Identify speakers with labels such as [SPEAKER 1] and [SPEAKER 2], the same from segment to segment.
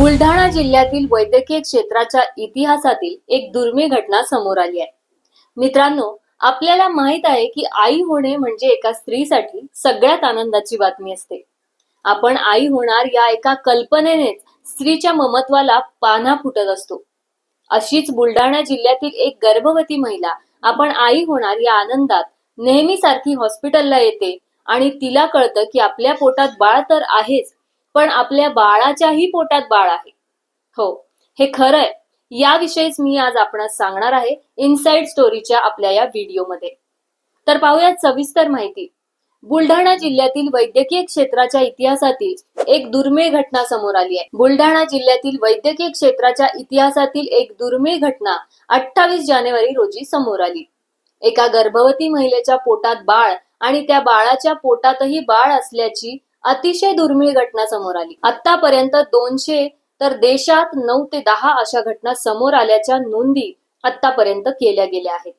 [SPEAKER 1] बुलढाणा जिल्ह्यातील वैद्यकीय क्षेत्राच्या इतिहासातील एक दुर्मिळ घटना समोर आली आहे. मित्रांनो आपल्याला माहीत आहे की आई होणे म्हणजे एका स्त्रीसाठी सगळ्यात आनंदाची बातमी असते. आपण आई होणार या एका कल्पनेनेच स्त्रीच्या ममत्वाला पाना फुटत असतो. अशीच बुलढाणा जिल्ह्यातील एक गर्भवती महिला आपण आई होणार या आनंदात नेहमीसारखी हॉस्पिटलला येते आणि तिला कळतं की आपल्या पोटात बाळ तर आहेच पण आपल्या बाळाच्याही पोटात बाळ आहे. हो हे खरं आहे याविषयीच मी आज आपणास सांगणार आहे इनसाइड स्टोरीच्या आपल्या या व्हिडिओमध्ये. तर पाहूयात सविस्तर माहिती. बुलढाणा जिल्ह्यातील वैद्यकीय क्षेत्राच्या इतिहासातील एक दुर्मिळ घटना समोर आली आहे. बुलढाणा जिल्ह्यातील वैद्यकीय क्षेत्राच्या इतिहासातील एक दुर्मिळ घटना अठ्ठावीस जानेवारी रोजी समोर आली. एका गर्भवती महिलेच्या पोटात बाळ आणि त्या बाळाच्या पोटातही बाळ असल्याची अतिशय दुर्मिळ घटना समोर आली. आतापर्यंत दोनशे तर देशात नऊ ते दहा अशा घटना समोर आल्याच्या नोंदी आतापर्यंत केल्या गेल्या आहेत.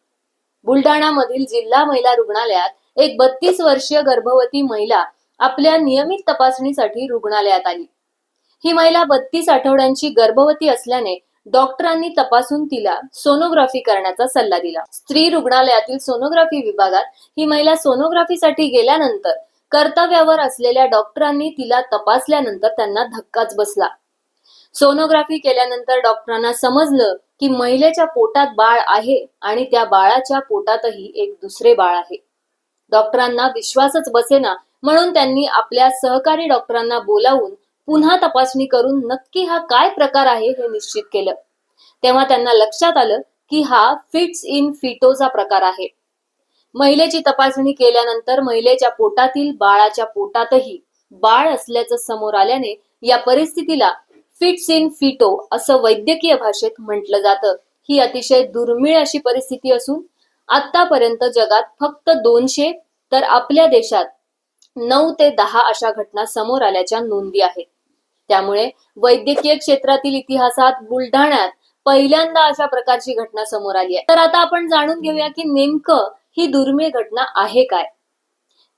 [SPEAKER 1] बुलढाणामधील जिल्हा महिला रुग्णालयात एक बत्तीस वर्षीय गर्भवती महिला आपल्या नियमित तपासणीसाठी रुग्णालयात आली. ही महिला बत्तीस आठवड्यांची गर्भवती असल्याने डॉक्टरांनी तपासून तिला सोनोग्राफी करण्याचा सल्ला दिला. स्त्री रुग्णालयातील सोनोग्राफी विभागात ही महिला सोनोग्राफीसाठी गेल्यानंतर कर्तव्यावर असलेल्या डॉक्टरांनी तिला तपासल्यानंतर त्यांना धक्काच बसला. सोनोग्राफी केल्यानंतर डॉक्टरांना समजलं की महिलेच्या पोटात बाळ आहे आणि त्या बाळाच्या पोटातही एक दुसरे बाळ आहे. डॉक्टरांना विश्वासच बसेना म्हणून त्यांनी आपल्या सहकारी डॉक्टरांना बोलावून पुन्हा तपासणी करून नक्की हा काय प्रकार आहे हे निश्चित केलं. तेव्हा त्यांना लक्षात आलं की हा फिट्स इन फिटोचा प्रकार आहे. महिलेची तपासणी केल्यानंतर महिलेच्या पोटातील बाळाच्या पोटातही बाळ असल्याचं समोर आल्याने या परिस्थितीला फिट्स इन फिटो असं वैद्यकीय भाषेत म्हटलं जातं. ही अतिशय दुर्मिळ अशी परिस्थिती असून आतापर्यंत जगात फक्त दोनशे तर आपल्या देशात नऊ ते दहा अशा घटना समोर आल्याच्या नोंदी आहेत. त्यामुळे वैद्यकीय क्षेत्रातील इतिहासात बुलढाण्यात पहिल्यांदा अशा प्रकारची घटना समोर आली आहे. तर आता आपण जाणून घेऊया की नेमकं ही दुर्मिळ घटना आहे काय?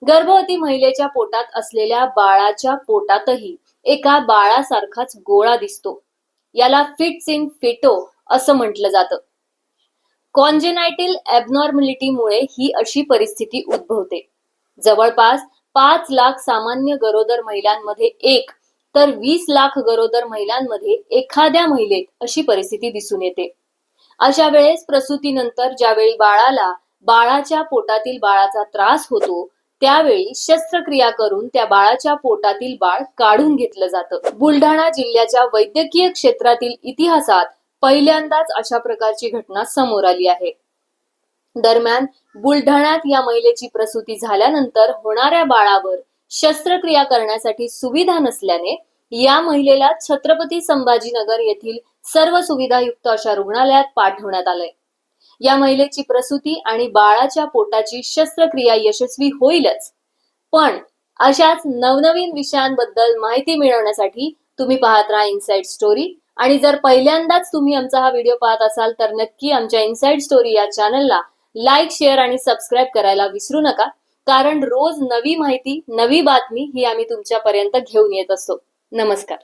[SPEAKER 1] गर्भवती महिलेच्या पोटात असलेल्या बाळाच्या पोटातही एका बाळासारखाच गोळा दिसतो. याला फिट्स इन फिटो असं म्हटलं जातं. कॉन्जेनायटिल ॲबनॉर्मलिटीमुळे ही अशी परिस्थिती उद्भवते. जवळपास पाच लाख सामान्य गरोदर महिलांमध्ये एक तर वीस लाख गरोदर महिलांमध्ये एखाद्या महिलेत अशी परिस्थिती दिसून येते. अशा वेळेस प्रसूतीनंतर ज्यावेळी बाळाला बाळाच्या पोटातील बाळाचा त्रास होतो त्यावेळी शस्त्रक्रिया करून त्या बाळाच्या पोटातील बाळ काढून घेतलं जातं. बुलढाणा जिल्ह्याच्या वैद्यकीय क्षेत्रातील इतिहासात पहिल्यांदाच अशा प्रकारची घटना समोर आली आहे. दरम्यान बुलढाण्यात या महिलेची प्रसूती झाल्यानंतर होणाऱ्या बाळावर शस्त्रक्रिया करण्यासाठी सुविधा नसल्याने या महिलेला छत्रपती संभाजीनगर येथील सर्व सुविधायुक्त अशा रुग्णालयात पाठवण्यात आलंय. या महिलेची प्रसूती आणि बाळाच्या पोटाची शस्त्रक्रिया यशस्वी होईलच. पण अशाच नवनवीन विषयांबद्दल माहिती मिळवण्यासाठी तुम्ही पाहत राहा इनसाइड स्टोरी आणि जर पहिल्यांदाच तुम्ही आमचा हा व्हिडिओ पाहत असाल तर नक्की आमच्या इनसाइड स्टोरी या चॅनलला लाईक शेअर आणि सबस्क्राईब करायला विसरू नका. कारण रोज नवी माहिती नवी बातमी ही आम्ही तुमच्यापर्यंत घेऊन येत असतो. नमस्कार.